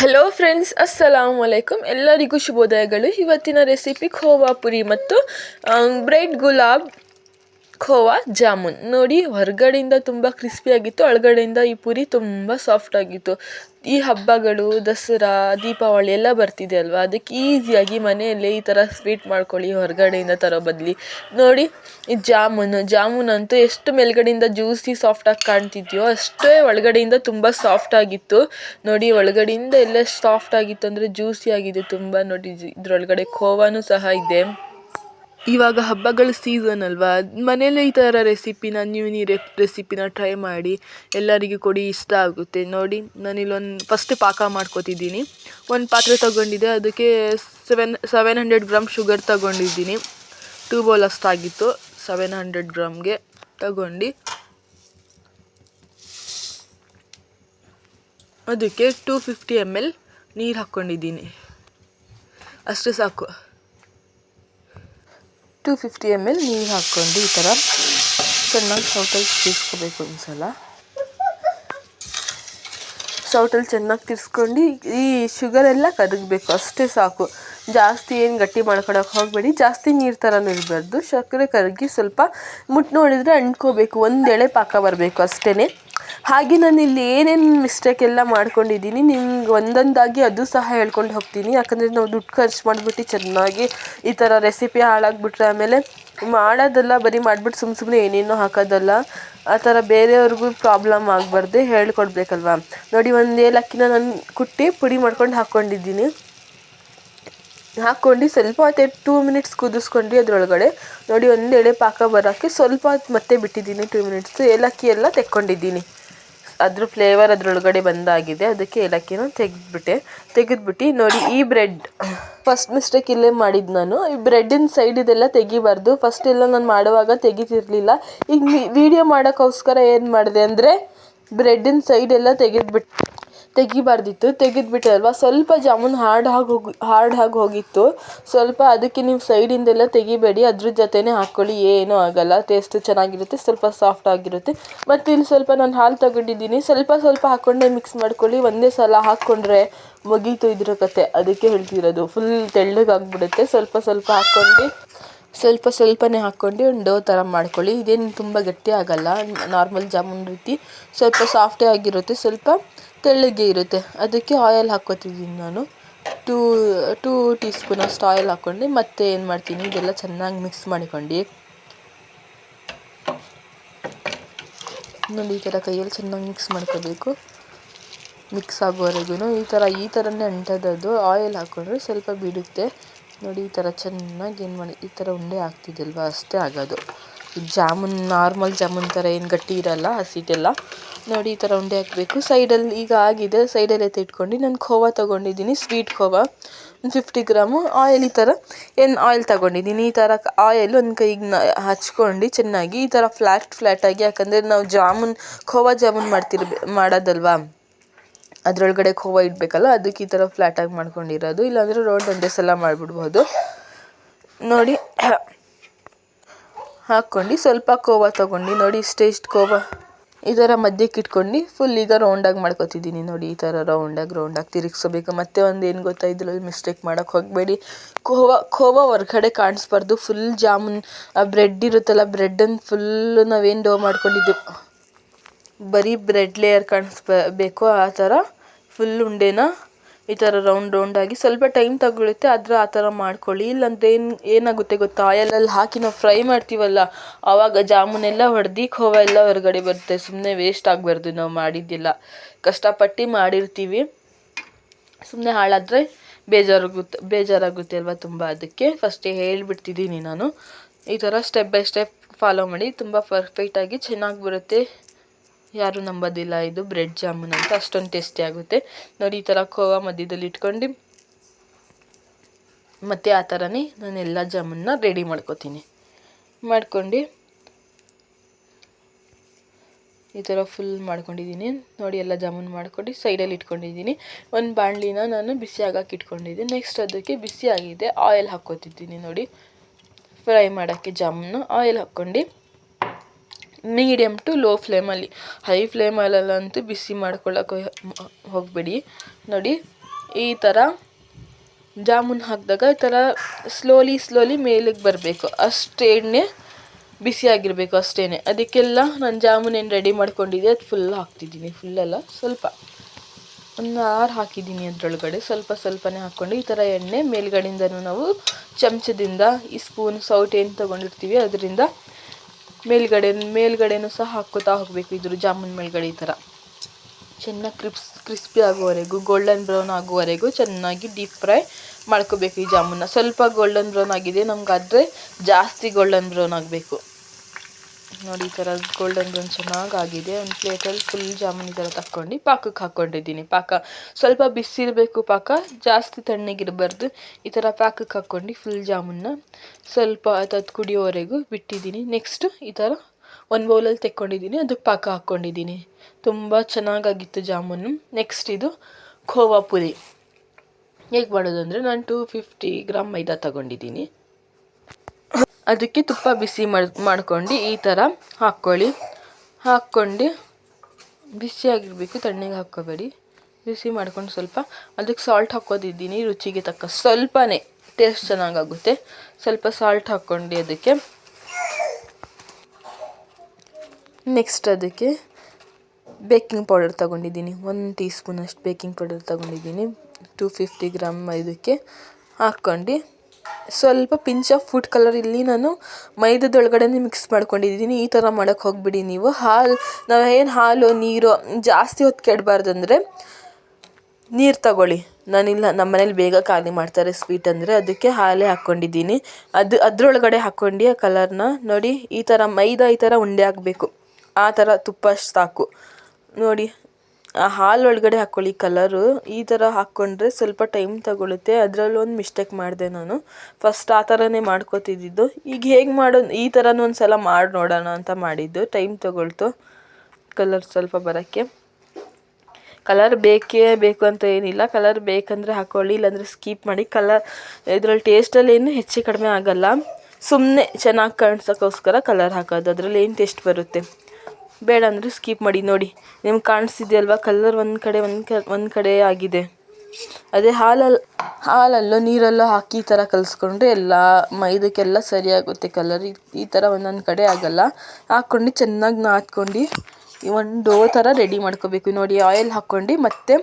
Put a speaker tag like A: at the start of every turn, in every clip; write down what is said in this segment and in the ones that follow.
A: Hello friends ಅಸ್ಸಲಾಮು ಅಲೈಕುಮ್ ಎಲ್ಲರಿಗೂ ಶುಭೋದಯಗಳು. ಇವತ್ತಿನ recipe khoa Puri ಮತ್ತು ಬ್ರೆಡ್ ಗುಲಾಬ್ ಖೋವಾ ಜಾಮೂನ್. ನೋಡಿ, ಹೊರಗಡೆಯಿಂದ ತುಂಬ ಕ್ರಿಸ್ಪಿಯಾಗಿತ್ತು ಒಳಗಡೆಯಿಂದ ಈ ಪುರಿ ತುಂಬ ಸಾಫ್ಟ್ ಆಗಿತ್ತು. ಈ ಹಬ್ಬಗಳು, ದಸರಾ, ದೀಪಾವಳಿ ಎಲ್ಲ ಬರ್ತಿದೆ ಅಲ್ವಾ? ಅದಕ್ಕೆ ಈಸಿಯಾಗಿ ಮನೆಯಲ್ಲೇ ಈ ಥರ ಸ್ವೀಟ್ ಮಾಡ್ಕೊಳ್ಳಿ, ಹೊರಗಡೆಯಿಂದ ತರೋ ಬದಲಿ. ನೋಡಿ, ಈ ಜಾಮೂನು. ಜಾಮೂನ್ ಅಂತೂ ಎಷ್ಟು ಮೇಲ್ಗಡೆಯಿಂದ ಜ್ಯೂಸಿ ಸಾಫ್ಟಾಗಿ ಕಾಣ್ತಿದೆಯೋ, ಅಷ್ಟೇ ಒಳಗಡೆಯಿಂದ ತುಂಬ ಸಾಫ್ಟ್ ಆಗಿತ್ತು. ನೋಡಿ, ಒಳಗಡೆಯಿಂದ ಎಲ್ಲ ಸಾಫ್ಟ್ ಆಗಿತ್ತು ಅಂದರೆ ಜ್ಯೂಸಿ ಆಗಿದೆ ತುಂಬ. ನೋಡಿ, ಇದರೊಳಗಡೆ ಖೋವಾನು ಸಹ ಇದೆ. ಇವಾಗ ಹಬ್ಬಗಳ ಸೀಸನ್ ಅಲ್ವಾ? ಮನೇಲೆ ಈ ಥರ ರೆಸಿಪಿನ ನೀವು ನೀ ರೆಸಿಪಿನ ಟ್ರೈ ಮಾಡಿ ಎಲ್ಲರಿಗೂ ಕೊಡಿ, ಇಷ್ಟ ಆಗುತ್ತೆ. ನೋಡಿ, ನಾನಿಲ್ಲೊಂದು ಫಸ್ಟ್ ಪಾಕ ಮಾಡ್ಕೋತಿದ್ದೀನಿ. ಒಂದು ಪಾತ್ರೆ ತೊಗೊಂಡಿದ್ದೆ, ಅದಕ್ಕೆ seven seven hundred gram sugar ತಗೊಂಡಿದ್ದೀನಿ. ಟೂ ಬೌಲ್ ಅಷ್ಟಾಗಿತ್ತು. ಸೆವೆನ್ ಹಂಡ್ರೆಡ್ ಗ್ರಾಮ್ಗೆ ತಗೊಂಡು, ಅದಕ್ಕೆ ಟೂ ಫಿಫ್ಟಿ ಎಂ ಎಲ್ ನೀರು ಹಾಕ್ಕೊಂಡಿದ್ದೀನಿ ಅಷ್ಟು ಸಾಕು. ಟೂ ಫಿಫ್ಟಿ ಎಂ ಎಲ್ ನೀರು ಹಾಕ್ಕೊಂಡು ಈ ಥರ ಚೆನ್ನಾಗಿ ಸೌಟಲ್ಲಿ ತಿರ್ಸ್ಕೋಬೇಕು ಒಂದು ಸಲ ಸೌಟಲ್ಲಿ ಚೆನ್ನಾಗಿ ತಿರ್ಸ್ಕೊಂಡು ಈ ಶುಗರ್ ಎಲ್ಲ ಕರಗಬೇಕು, ಅಷ್ಟೇ ಸಾಕು. ಜಾಸ್ತಿ ಏನು ಗಟ್ಟಿ ಮಾಡ್ಕೊಳಕ್ಕೆ ಹೋಗಬೇಡಿ, ಜಾಸ್ತಿ ನೀರು ಥರನೂ ಇರಬಾರ್ದು. ಸಕ್ಕರೆ ಕರಗಿ ಸ್ವಲ್ಪ ಮುಟ್ಟು ನೋಡಿದರೆ ಅಂಟ್ಕೋಬೇಕು, ಒಂದು ಪಾಕ ಬರಬೇಕು ಅಷ್ಟೇ ಹಾಗೆ ನಾನು ಇಲ್ಲಿ ಏನೇನು ಮಿಸ್ಟೇಕ್ ಎಲ್ಲ ಮಾಡ್ಕೊಂಡಿದ್ದೀನಿ, ನಿಮ್ಗೆ ಒಂದೊಂದಾಗಿ ಅದು ಸಹ ಹೇಳ್ಕೊಂಡು ಹೋಗ್ತೀನಿ. ಯಾಕಂದರೆ ನಾವು ದುಡ್ಡು ಖರ್ಚು ಮಾಡಿಬಿಟ್ಟು ಚೆನ್ನಾಗಿ ಈ ಥರ ರೆಸಿಪಿ ಹಾಳಾಗ್ಬಿಟ್ರೆ ಆಮೇಲೆ ಮಾಡೋದಲ್ಲ ಬರೀ ಮಾಡಿಬಿಟ್ಟು ಸುಮ್ಮ ಸುಮ್ಮನೆ ಏನೇನೋ ಹಾಕೋದಲ್ಲ, ಆ ಥರ ಬೇರೆಯವ್ರಿಗೂ ಪ್ರಾಬ್ಲಮ್ ಆಗಬಾರ್ದೆ ಹೇಳ್ಕೊಡ್ಬೇಕಲ್ವ? ನೋಡಿ, ಒಂದು ಏಲಕ್ಕಿನ ನಾನು ಕುಟ್ಟಿ ಪುಡಿ ಮಾಡ್ಕೊಂಡು ಹಾಕ್ಕೊಂಡಿದ್ದೀನಿ ಹಾಕ್ಕೊಂಡು ಸ್ವಲ್ಪ ಹೊತ್ತು ಟೂ ಮಿನಿಟ್ಸ್ ಕುದಿಸ್ಕೊಂಡ್ರಿ ಅದರೊಳಗಡೆ ನೋಡಿ ಒಂದು ಎಳೆ ಪಾಕ ಬರೋಕ್ಕೆ ಸ್ವಲ್ಪ ಮತ್ತೆ ಬಿಟ್ಟಿದ್ದೀನಿ ಟೂ ಮಿನಿಟ್ಸು ಏಲಕ್ಕಿ ಎಲ್ಲ ತೆಕ್ಕೊಂಡಿದ್ದೀನಿ. ಅದ್ರ ಫ್ಲೇವರ್ ಅದರೊಳಗಡೆ ಬಂದಾಗಿದೆ. ಅದಕ್ಕೆ ಏಲಕ್ಕಿನ ತೆಗೆದ್ಬಿಟ್ಟೆ. ತೆಗೆದ್ಬಿಟ್ಟು ನೋಡಿ ಈ ಬ್ರೆಡ್ ಫಸ್ಟ್ ಮಿಸ್ಟೇಕ್ ಇಲ್ಲೇ ಮಾಡಿದ್ದು ನಾನು. ಈ ಬ್ರೆಡ್ಡಿನ ಸೈಡ್ ಇದೆಲ್ಲ ತೆಗಿಬಾರ್ದು. ಫಸ್ಟ್ ಎಲ್ಲ ನಾನು ಮಾಡುವಾಗ ತೆಗಿತಿರ್ಲಿಲ್ಲ. ಈಗ ವಿಡಿಯೋ ಮಾಡೋಕ್ಕೋಸ್ಕರ ಏನು ಮಾಡಿದೆ ಅಂದರೆ ಬ್ರೆಡ್ಡಿನ ಸೈಡ್ ಎಲ್ಲ ತೆಗೆದ್ಬಿಟ್ಟು ತೆಗಿಬಾರ್ದಿತ್ತು ತೆಗೆದ್ಬಿಟ್ಟಲ್ವ ಸ್ವಲ್ಪ ಜಾಮೂನ್ ಹಾರ್ಡ್ ಆಗಿ ಹೋಗಿ ಹಾರ್ಡ್ ಆಗಿ ಹೋಗಿತ್ತು. ಸ್ವಲ್ಪ ಅದಕ್ಕೆ ನೀವು ಸೈಡಿಂದೆಲ್ಲ ತೆಗಿಬೇಡಿ, ಅದ್ರ ಜೊತೆನೇ ಹಾಕ್ಕೊಳ್ಳಿ ಏನೂ ಆಗಲ್ಲ. ಟೇಸ್ಟ್ ಚೆನ್ನಾಗಿರುತ್ತೆ, ಸ್ವಲ್ಪ ಸಾಫ್ಟ್ ಆಗಿರುತ್ತೆ. ಮತ್ತು ಇಲ್ಲಿ ಸ್ವಲ್ಪ ನಾನು ಹಾಲು ತಗೊಂಡಿದ್ದೀನಿ. ಸ್ವಲ್ಪ ಸ್ವಲ್ಪ ಹಾಕ್ಕೊಂಡೆ ಮಿಕ್ಸ್ ಮಾಡ್ಕೊಳ್ಳಿ. ಒಂದೇ ಸಲ ಹಾಕ್ಕೊಂಡ್ರೆ ಮುಗೀತು ಇದ್ರ ಕತೆ. ಅದಕ್ಕೆ ಹೇಳ್ತಿರೋದು. ಫುಲ್ ತೆಳ್ಳಗಾಗ್ಬಿಡುತ್ತೆ ಸ್ವಲ್ಪ ಸ್ವಲ್ಪ ಹಾಕ್ಕೊಂಡು ಸ್ವಲ್ಪ ಸ್ವಲ್ಪನೇ ಹಾಕ್ಕೊಂಡು ಒಂದು ಡೋ ಥರ ಮಾಡ್ಕೊಳ್ಳಿ. ಇದೇನು ತುಂಬ ಗಟ್ಟಿ ಆಗಲ್ಲ. ನಾರ್ಮಲ್ ಜಾಮೂನ್ ರೀತಿ. ಸ್ವಲ್ಪ ಸಾಫ್ಟೇ ಆಗಿರುತ್ತೆ. ಸ್ವಲ್ಪ ತೆಳ್ಳಗೆ ಇರುತ್ತೆ. ಅದಕ್ಕೆ ಆಯಲ್ ಹಾಕ್ಕೊತಿದ್ದೀನಿ ನಾನು. ಟೂ ಟೂ ಟೀ ಸ್ಪೂನ್ ಅಷ್ಟು ಆಯಿಲ್ ಹಾಕ್ಕೊಂಡು ಮತ್ತೆ ಏನು ಮಾಡ್ತೀನಿ, ಇದೆಲ್ಲ ಚೆನ್ನಾಗಿ ಮಿಕ್ಸ್ ಮಾಡಿಕೊಂಡು. ನೋಡಿ, ಈ ಥರ ಕೈಯಲ್ಲಿ ಚೆನ್ನಾಗಿ ಮಿಕ್ಸ್ ಮಾಡ್ಕೋಬೇಕು. ಮಿಕ್ಸ್ ಆಗೋವರೆಗೂ ಈ ಥರ ಈ ಥರನೇ ಅಂಟದದು ಆಯಿಲ್ ಹಾಕ್ಕೊಂಡ್ರೆ ಸ್ವಲ್ಪ ಬಿಡುತ್ತೆ. ನೋಡಿ, ಈ ಥರ ಚೆನ್ನಾಗಿ ಏನು ಮಾಡಿ, ಈ ಥರ ಉಂಡೆ ಆಗ್ತಿದೆಯಲ್ವ ಅಷ್ಟೇ ಆಗೋದು. ಜಾಮೂನ್, ನಾರ್ಮಲ್ ಜಾಮೂನ್ ಥರ ಏನು ಗಟ್ಟಿ ಇರೋಲ್ಲ ಹಸಿಟ್ಟೆಲ್ಲ ನೋಡಿ, ಈ ಥರ ಉಂಡೆ ಹಾಕಬೇಕು. ಸೈಡಲ್ಲಿ ಈಗ ಆಗಿದೆ. ಸೈಡಲ್ಲಿ ಎತ್ತಿಟ್ಕೊಂಡು ನಾನು ಖೋವಾ ತೊಗೊಂಡಿದ್ದೀನಿ, ಸ್ವೀಟ್ ಖೋವಾ ಒಂದು ಫಿಫ್ಟಿ ಗ್ರಾಮು ಆಯಿಲ್ ಈ ಥರ. ಏನು ಆಯಿಲ್ ತೊಗೊಂಡಿದ್ದೀನಿ? ಈ ಥರ ಆಯಿಲ್ ಒಂದು ಕೈಗೆ ಹಚ್ಕೊಂಡು ಚೆನ್ನಾಗಿ ಈ ಥರ ಫ್ಲ್ಯಾಟ್ ಫ್ಲ್ಯಾಟಾಗಿ ಯಾಕಂದರೆ ನಾವು ಜಾಮೂನ್ ಖೋವಾ ಜಾಮೂನ್ ಮಾಡ್ತಿರ್ ಮಾಡೋದಲ್ವಾ? ಅದರೊಳಗಡೆ ಖೋವಾ ಇಡಬೇಕಲ್ಲ, ಅದಕ್ಕೆ ಈ ಥರ ಫ್ಲ್ಯಾಟಾಗಿ ಮಾಡ್ಕೊಂಡಿರೋದು. ಇಲ್ಲಾಂದರೆ ರೋಡ್ ಒಂದೇ ಸಲ ಮಾಡಿಬಿಡ್ಬೋದು. ನೋಡಿ ಹಾಕ್ಕೊಂಡು ಸ್ವಲ್ಪ ಕೋವಾ ತೊಗೊಂಡು, ನೋಡಿ ಇಷ್ಟೇ ಇಷ್ಟು ಕೋವಾ. ಇದರ ಮಧ್ಯಕ್ಕೆ ಇಟ್ಕೊಂಡು ಫುಲ್ ಈಗ ರೌಂಡಾಗಿ ಮಾಡ್ಕೊತಿದ್ದೀನಿ. ನೋಡಿ, ಈ ಥರ ರೌಂಡಾಗಿ ರೌಂಡಾಗಿ ತಿರುಗಿಸ್ಬೇಕು ಮತ್ತೆ ಒಂದು ಏನು ಗೊತ್ತಾ ಮಿಸ್ಟೇಕ್ ಮಾಡೋಕ್ಕೆ ಹೋಗಬೇಡಿ. ಖೋವಾ ಖೋವಾ ಹೊರ್ಗಡೆ ಕಾಣಿಸ್ಬಾರ್ದು. ಫುಲ್ ಜಾಮೂನ್ ಆ ಬ್ರೆಡ್ ಇರುತ್ತಲ್ಲ ಬ್ರೆಡ್ಡನ್ನು ಫುಲ್ಲು ನಾವೇನು ಡೋ ಮಾಡ್ಕೊಂಡಿದ್ದೀವಿ ಬರೀ ಬ್ರೆಡ್ ಲೇಯರ್ ಕಾಣಿಸ್ಬೇಕು ಆ ಥರ ಫುಲ್ ಉಂಡೆನ ಈ ಥರ ರೌಂಡ್ ರೌಂಡಾಗಿ ಸ್ವಲ್ಪ ಟೈಮ್ ತಗೊಳುತ್ತೆ, ಆದರೆ ಆ ಥರ ಮಾಡ್ಕೊಳ್ಳಿ. ಇಲ್ಲಾಂದರೆ ಏನು, ಏನಾಗುತ್ತೆ ಗೊತ್ತಾ? ಆಯಲಲ್ಲಿ ಹಾಕಿ ನಾವು ಫ್ರೈ ಮಾಡ್ತೀವಲ್ಲ ಆವಾಗ ಜಾಮೂನೆಲ್ಲ ಹೊಡೆದು ಖೋವ ಎಲ್ಲ ಹೊರಗಡೆ ಬರುತ್ತೆ. ಸುಮ್ಮನೆ ವೇಸ್ಟ್ ಆಗಬಾರ್ದು ನಾವು ಮಾಡಿದ್ದಿಲ್ಲ. ಕಷ್ಟಪಟ್ಟು ಮಾಡಿರ್ತೀವಿ. ಸುಮ್ಮನೆ ಹಾಳಾದರೆ ಬೇಜಾರಾಗುತ್ತೆ ಬೇಜಾರಾಗುತ್ತೆ ಅಲ್ವಾ ತುಂಬ ಅದಕ್ಕೆ. ಫಸ್ಟೇ ಹೇಳಿಬಿಡ್ತಿದ್ದೀನಿ ನಾನು. ಈ ಥರ ಸ್ಟೆಪ್ ಬೈ ಸ್ಟೆಪ್ ಫಾಲೋ ಮಾಡಿ, ತುಂಬ ಪರ್ಫೆಕ್ಟಾಗಿ ಚೆನ್ನಾಗಿ ಬರುತ್ತೆ. ಯಾರೂ ನಂಬೋದಿಲ್ಲ ಇದು ಬ್ರೆಡ್ ಜಾಮೂನ್ ಅಂತ, ಅಷ್ಟೊಂದು ಟೇಸ್ಟಿ ಆಗುತ್ತೆ. ನೋಡಿ, ಈ ಥರ ಖೋವಾ ಮಧ್ಯದಲ್ಲಿ ಇಟ್ಕೊಂಡು ಮತ್ತು ಆ ಥರನೇ ನಾನು ಎಲ್ಲ ಜಾಮೂನ್ನ ರೆಡಿ ಮಾಡ್ಕೋತೀನಿ. ಮಾಡ್ಕೊಂಡು ಈ ಥರ ಫುಲ್ ಮಾಡ್ಕೊಂಡಿದ್ದೀನಿ. ನೋಡಿ, ಎಲ್ಲ ಜಾಮೂನ್ ಮಾಡ್ಕೊಂಡು ಸೈಡಲ್ಲಿ ಇಟ್ಕೊಂಡಿದ್ದೀನಿ. ಒಂದು ಬಾಣಲಿನ ನಾನು ಬಿಸಿ ಆಗಕ್ಕೆ ಇಟ್ಕೊಂಡಿದ್ದೀನಿ. ನೆಕ್ಸ್ಟ್ ಅದಕ್ಕೆ ಬಿಸಿ ಆಗಿದೆ ಆಯಿಲ್ ಹಾಕ್ಕೋತಿದ್ದೀನಿ ನೋಡಿ. ಫ್ರೈ ಮಾಡೋಕ್ಕೆ ಜಾಮೂನು ಆಯಿಲ್ ಹಾಕ್ಕೊಂಡು ಮೀಡಿಯಮ್ ಟು ಲೋ ಫ್ಲೇಮಲ್ಲಿ ಹೈ ಫ್ಲೇಮಲ್ಲಂತೂ ಬಿಸಿ ಮಾಡ್ಕೊಳ್ಳೋಕೆ ಹೋಗಬೇಡಿ. ನೋಡಿ, ಈ ಥರ ಜಾಮೂನ್ ಹಾಕಿದಾಗ ಈ ಥರ ಸ್ಲೋಲಿ ಸ್ಲೋಲಿ ಮೇಲಕ್ಕೆ ಬರಬೇಕು. ಅಷ್ಟು ಎಣ್ಣೆ ಬಿಸಿಯಾಗಿರಬೇಕು ಅಷ್ಟೇ ಅದಕ್ಕೆಲ್ಲ ನಾನು ಜಾಮೂನ್ ಏನು ರೆಡಿ ಮಾಡ್ಕೊಂಡಿದ್ದೆ, ಅದು ಫುಲ್ ಹಾಕ್ತಿದ್ದೀನಿ. ಫುಲ್ಲೆಲ್ಲ ಸ್ವಲ್ಪ. ಒಂದು ಆರು ಹಾಕಿದ್ದೀನಿ ಅದರೊಳಗಡೆ. ಸ್ವಲ್ಪ ಸ್ವಲ್ಪನೇ ಹಾಕ್ಕೊಂಡು ಈ ಥರ ಎಣ್ಣೆ ಮೇಲ್ಗಡೆಯಿಂದನೂ ನಾವು ಚಮಚದಿಂದ ಈ ಸ್ಪೂನ್ ಸೌಟ್ ಏನು ತೊಗೊಂಡಿರ್ತೀವಿ, ಅದರಿಂದ ಮೇಲ್ಗಡೆ, ಮೇಲ್ಗಡೆನೂ ಸಹ ಹಾಕ್ಕೋತಾ ಹೋಗಬೇಕು. ಇದ್ರ ಜಾಮೂನ್ ಮೇಲ್ಗಡೆ ಈ ಥರ. ಚೆನ್ನಾಗಿ ಕ್ರಿಪ್ಸ್, ಕ್ರಿಸ್ಪಿ ಆಗುವವರೆಗೂ ಗೋಲ್ಡನ್ ಬ್ರೌನ್ ಆಗುವವರೆಗೂ ಚೆನ್ನಾಗಿ ಡೀಪ್ ಫ್ರೈ ಮಾಡ್ಕೋಬೇಕು ಈ ಜಾಮೂನ ಸ್ವಲ್ಪ ಗೋಲ್ಡನ್ ಬ್ರೌನ್ ಆಗಿದೆ, ನಮ್ಗಾದರೆ ಜಾಸ್ತಿ ಗೋಲ್ಡನ್ ಬ್ರೌನ್ ಆಗಬೇಕು. ನೋಡಿ, ಈ ಥರ ಗೋಲ್ಡನ್ ಬ್ರೌನ್ ಚೆನ್ನಾಗಿ ಆಗಿದೆ ಒಂದು ಪ್ಲೇಟಲ್ಲಿ ಫುಲ್ ಜಾಮೂನ್ ಈ ಥರ ತಕ್ಕೊಂಡು ಪಾಕಕ್ಕೆ ಹಾಕ್ಕೊಂಡಿದ್ದೀನಿ. ಪಾಕ ಸ್ವಲ್ಪ ಬಿಸಿ ಇರಬೇಕು ಪಾಕ, ಜಾಸ್ತಿ ತಣ್ಣಗಿರಬಾರ್ದು. ಈ ಥರ ಪಾಕಕ್ಕೆ ಹಾಕ್ಕೊಂಡು ಫುಲ್ ಜಾಮೂನ್ನ ಸ್ವಲ್ಪ ಅದು ಕುಡಿಯೋವರೆಗೂ ಬಿಟ್ಟಿದ್ದೀನಿ. ನೆಕ್ಸ್ಟ್ ಈ ಥರ ಒಂದು ಬೌಲಲ್ಲಿ ತೆಕ್ಕೊಂಡಿದ್ದೀನಿ. ಅದಕ್ಕೆ ಪಾಕ ಹಾಕ್ಕೊಂಡಿದ್ದೀನಿ. ತುಂಬ ಚೆನ್ನಾಗಾಗಿತ್ತು ಜಾಮೂನು. ನೆಕ್ಸ್ಟ್ ಇದು ಖೋವಾ ಪುರಿ. ಹೇಗೆ ಮಾಡೋದು ಅಂದರೆ ನಾನು ಟೂ ಫಿಫ್ಟಿ ಗ್ರಾಮ್ ಮೈದಾ ತಗೊಂಡಿದ್ದೀನಿ. ಅದಕ್ಕೆ ತುಪ್ಪ ಬಿಸಿ ಮಾಡಿ, ಮಾಡ್ಕೊಂಡು ಈ ಥರ ಹಾಕ್ಕೊಳ್ಳಿ. ಹಾಕ್ಕೊಂಡು ಬಿಸಿಯಾಗಿರಬೇಕು, ತಣ್ಣಗೆ ಹಾಕ್ಕೋಬೇಡಿ. ಬಿಸಿ ಮಾಡ್ಕೊಂಡು ಸ್ವಲ್ಪ ಅದಕ್ಕೆ ಸಾಲ್ಟ್ ಹಾಕೋದಿದ್ದೀನಿ ರುಚಿಗೆ ತಕ್ಕ ಸ್ವಲ್ಪನೇ. ಟೇಸ್ಟ್ ಚೆನ್ನಾಗಾಗುತ್ತೆ. ಸ್ವಲ್ಪ ಸಾಲ್ಟ್ ಹಾಕ್ಕೊಂಡು ಅದಕ್ಕೆ ನೆಕ್ಸ್ಟ್ ಅದಕ್ಕೆ ಬೇಕಿಂಗ್ ಪೌಡರ್ ತಗೊಂಡಿದ್ದೀನಿ. ಒಂದು ಟೀ ಸ್ಪೂನಷ್ಟು ಬೇಕಿಂಗ್ ಪೌಡರ್ ತಗೊಂಡಿದ್ದೀನಿ. ಟೂ ಫಿಫ್ಟಿ ಗ್ರಾಮ್ ಇದಕ್ಕೆ ಹಾಕ್ಕೊಂಡು ಸ್ವಲ್ಪ ಪಿಂಚ್ ಆಫ್ ಫುಡ್ ಕಲರ್ ಇಲ್ಲಿ ನಾನು ಮೈದಾದೊಳಗಡೆನೇ ಮಿಕ್ಸ್ ಮಾಡ್ಕೊಂಡಿದ್ದೀನಿ. ಈ ಥರ ಮಾಡೋಕ್ಕೆ ಹೋಗ್ಬಿಡಿ ನೀವು. ಹಾಲು, ನಾವು ಏನು ಹಾಲು, ನೀರು ಜಾಸ್ತಿ ಹೊತ್ತು ಕೆಡಬಾರ್ದು ಅಂದರೆ ನೀರು ತಗೊಳ್ಳಿ. ನಾನಿಲ್ಲ ನಮ್ಮ ಮನೇಲಿ ಬೇಗ ಖಾಲಿ ಮಾಡ್ತಾರೆ ಸ್ವೀಟ್ ಅಂದರೆ. ಅದಕ್ಕೆ ಹಾಲೇ ಹಾಕ್ಕೊಂಡಿದ್ದೀನಿ. ಅದು, ಅದರೊಳಗಡೆ ಹಾಕ್ಕೊಂಡು ಆ ಕಲರ್ನ ನೋಡಿ, ಈ ಥರ ಮೈದಾ ಈ ಥರ ಉಂಡೆ ಆಗಬೇಕು ಆ ಥರ ತುಪ್ಪ ಸಾಕು. ನೋಡಿ ಹಾಲು ಒಳಗಡೆ ಹಾಕ್ಕೊಳ್ಳಿ ಕಲರು ಈ ಥರ ಹಾಕ್ಕೊಂಡ್ರೆ ಸ್ವಲ್ಪ ಟೈಮ್ ತಗೊಳುತ್ತೆ. ಅದರಲ್ಲೂ ಒಂದು ಮಿಸ್ಟೇಕ್ ಮಾಡಿದೆ ನಾನು. ಫಸ್ಟ್ ಆ ಥರನೇ ಮಾಡ್ಕೋತಿದ್ದಿದ್ದು. ಈಗ ಹೇಗೆ ಮಾಡೋ, ಈ ಥರನೂ ಒಂದು ಸಲ ಮಾಡಿ ನೋಡೋಣ ಅಂತ ಮಾಡಿದ್ದು. ಟೈಮ್ ತಗೊಳ್ತು. ಕಲರ್ ಸ್ವಲ್ಪ ಬರೋಕ್ಕೆ. ಕಲರ್ ಬೇಕೇ ಬೇಕು ಅಂತ ಏನಿಲ್ಲ. ಕಲರ್ ಬೇಕಂದರೆ ಹಾಕ್ಕೊಳ್ಳಿ ಇಲ್ಲಾಂದರೆ ಸ್ಕೀಪ್ ಮಾಡಿ. ಕಲರ್ ಇದರಲ್ಲಿ ಟೇಸ್ಟಲ್ಲಿ ಏನು ಹೆಚ್ಚು ಕಡಿಮೆ ಆಗೋಲ್ಲ. ಸುಮ್ಮನೆ ಚೆನ್ನಾಗಿ ಕಾಣಿಸೋಕ್ಕೋಸ್ಕರ ಕಲರ್ ಹಾಕೋದು. ಅದರಲ್ಲಿ ಏನು ಟೇಸ್ಟ್ ಬರುತ್ತೆ? ಬೇಡ ಅಂದರೆ ಸ್ಕಿಪ್ ಮಾಡಿ, ನೋಡಿ. ನಿಮ್ಗೆ ಕಾಣಿಸ್ತಿದೆಯಲ್ವಾ? ಕಲರ್ ಒಂದು ಕಡೆ, ಒಂದು ಒಂದು ಕಡೆ ಆಗಿದೆ. ಅದೇ ಹಾಲಲ್ಲಿ ಹಾಲಲ್ಲೋ, ನೀರಲ್ಲೋ ಹಾಕಿ ಈ ಥರ ಕಲಿಸ್ಕೊಂಡ್ರೆ ಎಲ್ಲ ಮೈದಕ್ಕೆಲ್ಲ ಸರಿಯಾಗುತ್ತೆ ಕಲರ್ ಈ ಥರ ಒಂದೊಂದು ಕಡೆ ಆಗೋಲ್ಲ. ಹಾಕ್ಕೊಂಡು ಚೆನ್ನಾಗಿ ನಾದ್ಕೊಂಡು ಒಂದು ಡೋ ಥರ ರೆಡಿ ಮಾಡ್ಕೋಬೇಕು. ನೋಡಿ ಆಯಿಲ್ ಹಾಕ್ಕೊಂಡು ಮತ್ತೆ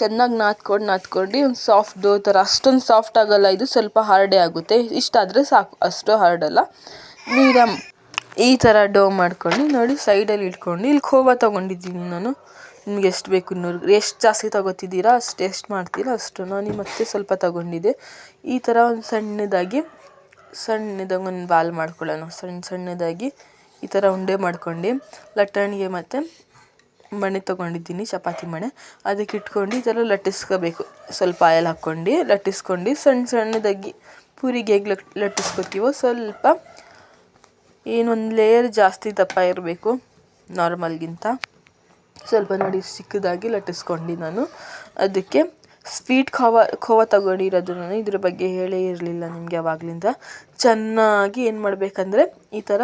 A: ಚೆನ್ನಾಗಿ ನಾದ್ಕೊಂಡು ನಾದ್ಕೊಂಡು ಒಂದು ಸಾಫ್ಟ್ ಡೋ ಥರ ಅಷ್ಟೊಂದು ಸಾಫ್ಟ್ ಆಗೋಲ್ಲ, ಇದು ಸ್ವಲ್ಪ ಹಾರ್ಡೇ ಆಗುತ್ತೆ. ಇಷ್ಟಾದರೆ ಸಾಕು. ಅಷ್ಟು ಹಾರ್ಡಲ್ಲ ಮೀಡಿಯಮ್ ಈ ಥರ ಡೋ ಮಾಡ್ಕೊಂಡು ನೋಡಿ ಸೈಡಲ್ಲಿ ಇಟ್ಕೊಂಡು. ಇಲ್ಲಿ ಖೋವಾ ತೊಗೊಂಡಿದ್ದೀನಿ ನಾನು. ನಿಮ್ಗೆ ಎಷ್ಟು ಬೇಕು ನೂರು ಎಷ್ಟು ಜಾಸ್ತಿ ತೊಗೋತಿದ್ದೀರಾ? ಅಷ್ಟು ಎಷ್ಟು ಮಾಡ್ತೀರಾ? ಅಷ್ಟು ನಾನು ಮತ್ತೆ ಸ್ವಲ್ಪ ತೊಗೊಂಡಿದ್ದೆ. ಈ ಥರ ಒಂದು ಸಣ್ಣದಾಗಿ ಸಣ್ಣದಾಗಿ ಒಂದು ಬಾಲ್ ಮಾಡ್ಕೊಳ್ಳೋಣ. ಸಣ್ಣ ಸಣ್ಣದಾಗಿ ಈ ಥರ ಉಂಡೆ ಮಾಡ್ಕೊಂಡು. ಲಟ್ಟಣಿಗೆ ಮತ್ತು ಮಣೆ ತೊಗೊಂಡಿದ್ದೀನಿ, ಚಪಾತಿ ಮಣೆ ಅದಕ್ಕೆ ಇಟ್ಕೊಂಡು ಈ ಥರ ಲಟ್ಟಿಸ್ಕೋಬೇಕು. ಸ್ವಲ್ಪ ಆಯಲ್ ಹಾಕ್ಕೊಂಡು ಲಟ್ಟಿಸ್ಕೊಂಡು ಸಣ್ಣ ಸಣ್ಣದಾಗಿ ಪೂರಿಗೆ ಹೇಗೆ ಲಟ್ಟಿಸ್ಕೋತೀವೋ ಸ್ವಲ್ಪ ಏನೊಂದು ಲೇಯರ್ ಜಾಸ್ತಿ ದಪ್ಪ ಇರಬೇಕು ನಾರ್ಮಲ್ಗಿಂತ ಸ್ವಲ್ಪ ನೋಡಿ ಚಿಕ್ಕದಾಗಿ ಲಟ್ಟಿಸ್ಕೊಂಡು ನಾನು. ಅದಕ್ಕೆ ಸ್ವೀಟ್ ಖೋವ ಖೋವ ತಗೊಂಡಿರೋದು ನಾನು. ಇದ್ರ ಬಗ್ಗೆ ಹೇಳೇ ಇರಲಿಲ್ಲ ನಿಮಗೆ ಆವಾಗಲಿಂದ ಚೆನ್ನಾಗಿ ಏನು ಮಾಡಬೇಕಂದ್ರೆ ಈ ಥರ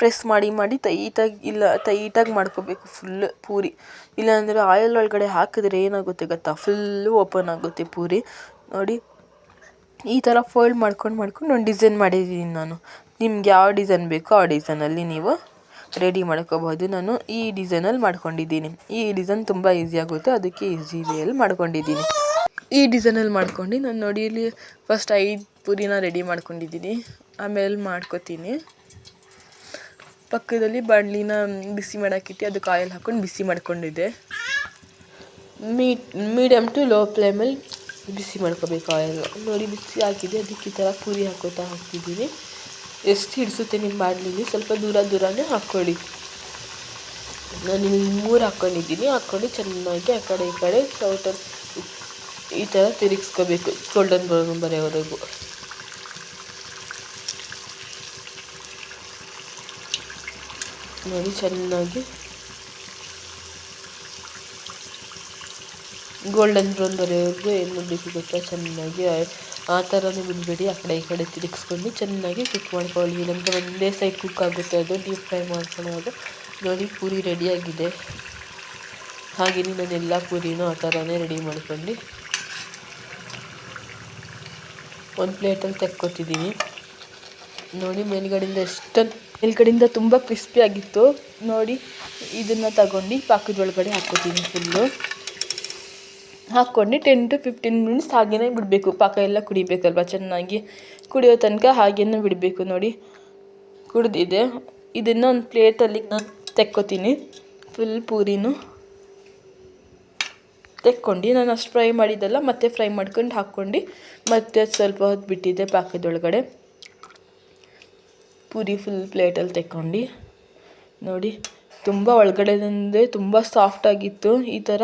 A: ಪ್ರೆಸ್ ಮಾಡಿ ಮಾಡಿ ತೈಟಾಗಿ ಇಲ್ಲ ಟೈಟಾಗಿ ಮಾಡ್ಕೋಬೇಕು ಫುಲ್ ಪೂರಿ. ಇಲ್ಲಾಂದರೆ ಆಯಿಲ್ ಒಳಗಡೆ ಹಾಕಿದ್ರೆ ಏನಾಗುತ್ತೆ ಗೊತ್ತಾ? ಫುಲ್ಲು ಓಪನ್ ಆಗುತ್ತೆ ಪೂರಿ. ನೋಡಿ, ಈ ಥರ ಫೋಲ್ಡ್ ಮಾಡ್ಕೊಂಡು ಮಾಡ್ಕೊಂಡು ಒಂದು ಡಿಸೈನ್ ಮಾಡಿದ್ದೀನಿ ನಾನು. ನಿಮ್ಗೆ ಯಾವ ಡಿಸೈನ್ ಬೇಕೋ ಆ ಡಿಸೈನಲ್ಲಿ ನೀವು ರೆಡಿ ಮಾಡ್ಕೋಬೋದು. ನಾನು ಈ ಡಿಸೈನಲ್ಲಿ ಮಾಡ್ಕೊಂಡಿದ್ದೀನಿ. ಈ ಡಿಸೈನ್ ತುಂಬ ಈಸಿ ಆಗುತ್ತೆ. ಅದಕ್ಕೆ ಈಸಿ ವೇಯಲ್ಲಿ ಮಾಡ್ಕೊಂಡಿದ್ದೀನಿ. ಈ ಡಿಸೈನಲ್ಲಿ ಮಾಡ್ಕೊಂಡು ನಾನು ನೋಡಿ, ಇಲ್ಲಿ ಫಸ್ಟ್ ಐದು ಪೂರಿನ ರೆಡಿ ಮಾಡ್ಕೊಂಡಿದ್ದೀನಿ. ಆಮೇಲೆ ಮಾಡ್ಕೋತೀನಿ. ಪಕ್ಕದಲ್ಲಿ ಬಾಣಲಿನ ಬಿಸಿ ಮಾಡೋಕ್ಕಿಟ್ಟು ಅದಕ್ಕೆ ಆಯಿಲ್ ಹಾಕ್ಕೊಂಡು ಬಿಸಿ ಮಾಡ್ಕೊಂಡಿದ್ದೆ. ಮೀ ಮೀಡಿಯಮ್ ಟು ಲೋ ಫ್ಲೇಮಲ್ಲಿ ಬಿಸಿ ಮಾಡ್ಕೋಬೇಕು ಆಯಿಲ್ ನೋಡಿ, ಬಿಸಿ ಹಾಕಿದೆ. ಅದಕ್ಕೆ ಈ ಥರ ಪೂರಿ ಹಾಕೋತಾ ಹೋಗ್ತಿದ್ದೀನಿ. ಎಷ್ಟು ಹಿಡಿಸುತ್ತೆ ನಿಮ್ಮ ಬಾಣಲಿಲಿ ಸ್ವಲ್ಪ ದೂರ ದೂರನೇ ಹಾಕ್ಕೊಳ್ಳಿ. ನಾನು ಮೂರು ಹಾಕ್ಕೊಂಡಿದ್ದೀನಿ. ಹಾಕ್ಕೊಂಡು ಚೆನ್ನಾಗಿ ಆ ಕಡೆ ಈ ಕಡೆ ಸೌಟರ್ ಈ ಥರ ತಿರುಗಿಸ್ಕೋಬೇಕು ಗೋಲ್ಡನ್ ಬ್ರೌನ್ ಬರೋವರೆಗೂ ನೋಡಿ, ಚೆನ್ನಾಗಿ. ಗೋಲ್ಡನ್ ಬ್ರೌನ್ ಬರೋವರೆಗೂ ಏನು ಮಾಡಬೇಕು ಗೊತ್ತಾ ಚೆನ್ನಾಗಿ ಆ ಥರನೂ ಬಿಡಬೇಡಿ. ಆ ಕಡೆ ಈ ಕಡೆ ತಿರುಗಿಸ್ಕೊಂಡು ಚೆನ್ನಾಗಿ ಕುಕ್ ಮಾಡ್ಕೊಳ್ಳಿ. ಇಲ್ಲಾಂದರೆ ಒಂದೇ ಸೈಡ್ ಕುಕ್ ಆಗುತ್ತೆ ಅದು. ಡೀಪ್ ಫ್ರೈ ಮಾಡ್ಕೊಳ್ಳೋದು ನೋಡಿ, ಪೂರಿ ರೆಡಿಯಾಗಿದೆ ಹಾಗೆಯೇ ನಾನು ಎಲ್ಲ ಪೂರಿನೂ ಆ ಥರನೇ ರೆಡಿ ಮಾಡ್ಕೊಂಡು ಒಂದು ಪ್ಲೇಟಲ್ಲಿ ತೆಕ್ಕೊತಿದ್ದೀನಿ. ನೋಡಿ, ಮೇಲ್ಗಡೆಯಿಂದ ಎಷ್ಟೊಂದು ಮೇಲ್ಗಡೆಯಿಂದ ತುಂಬ ಕ್ರಿಸ್ಪಿ ಆಗಿತ್ತು. ನೋಡಿ, ಇದನ್ನು ತಗೊಂಡು ಪಾಕದ ಒಳಗಡೆ ಹಾಕ್ಕೋತೀನಿ ಫುಲ್ಲು ಹಾಕ್ಕೊಂಡು ಟೆನ್ ಟು ಫಿಫ್ಟೀನ್ ಮಿನಿಟ್ಸ್ ಹಾಗೆಯೇ ಬಿಡಬೇಕು. ಪಾಕ ಎಲ್ಲ ಕುಡಿಬೇಕಲ್ವ? ಚೆನ್ನಾಗಿ ಕುಡಿಯೋ ತನಕ ಹಾಗೆಯೇ ಬಿಡಬೇಕು ನೋಡಿ. ಕುಡಿದಿದೆ. ಇದನ್ನು ಒಂದು ಪ್ಲೇಟಲ್ಲಿ ನಾನು ತೆಕ್ಕೋತೀನಿ. ಫುಲ್ ಪೂರಿನೂ. ತೆಕ್ಕೊಂಡು. ನಾನು ಅಷ್ಟು ಫ್ರೈ ಮಾಡಿದ್ದಲ್ಲ, ಮತ್ತೆ ಫ್ರೈ ಮಾಡ್ಕೊಂಡು ಹಾಕ್ಕೊಂಡು, ಮತ್ತೆ ಸ್ವಲ್ಪ ಹೊತ್ತು ಬಿಟ್ಟಿದ್ದೆ ಪಾಕದೊಳಗಡೆ. ಪೂರಿ ಫುಲ್ ಪ್ಲೇಟಲ್ಲಿ ತೆಕ್ಕೊಂಡು. ನೋಡಿ, ತುಂಬ ಒಳಗಡೆದಂದರೆ ತುಂಬ ಸಾಫ್ಟಾಗಿತ್ತು ಈ ಥರ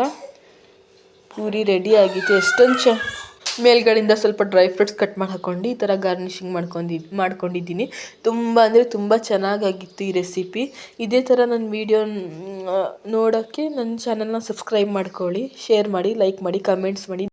A: ಪೂರಿ ರೆಡಿ ಆಗಿತ್ತು, ಎಷ್ಟೊಂದು ಚ ಮೇಲ್ಗಡೆಯಿಂದ ಸ್ವಲ್ಪ ಡ್ರೈ ಫ್ರೂಟ್ಸ್ ಕಟ್ ಮಾಡಿ ಹಾಕ್ಕೊಂಡು ಈ ಥರ ಗಾರ್ನಿಷಿಂಗ್ ಮಾಡ್ಕೊಂಡಿ ಮಾಡ್ಕೊಂಡಿದ್ದೀನಿ. ತುಂಬ ಅಂದರೆ ತುಂಬ ಚೆನ್ನಾಗಾಗಿತ್ತು ಈ ರೆಸಿಪಿ ಇದೇ ಥರ ನನ್ನ ವೀಡಿಯೋ ನೋಡೋಕ್ಕೆ ನನ್ನ ಚಾನಲ್ನ ಸಬ್ಸ್ಕ್ರೈಬ್ ಮಾಡ್ಕೊಳ್ಳಿ ಶೇರ್ ಮಾಡಿ ಲೈಕ್ ಮಾಡಿ ಕಮೆಂಟ್ಸ್ ಮಾಡಿ.